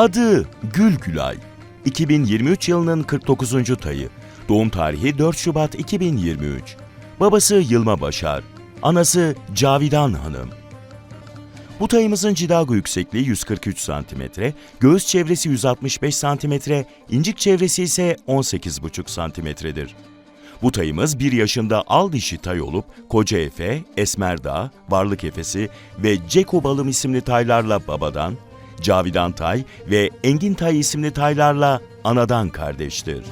Adı Gül Gülay. 2023 yılının 49. tayı. Doğum tarihi 4 Şubat 2023. Babası Yılma Başar. Anası Cavidan Hanım. Bu tayımızın cidago yüksekliği 143 cm, göğüs çevresi 165 cm, incik çevresi ise 18,5 cm'dir. Bu tayımız 1 yaşında al dişi tay olup Koca Efe, Esmerdağ, Varlık Efesi ve Ceko Balım isimli taylarla babadan, Cavidan Tay ve Engin Tay isimli taylarla anadan kardeştir.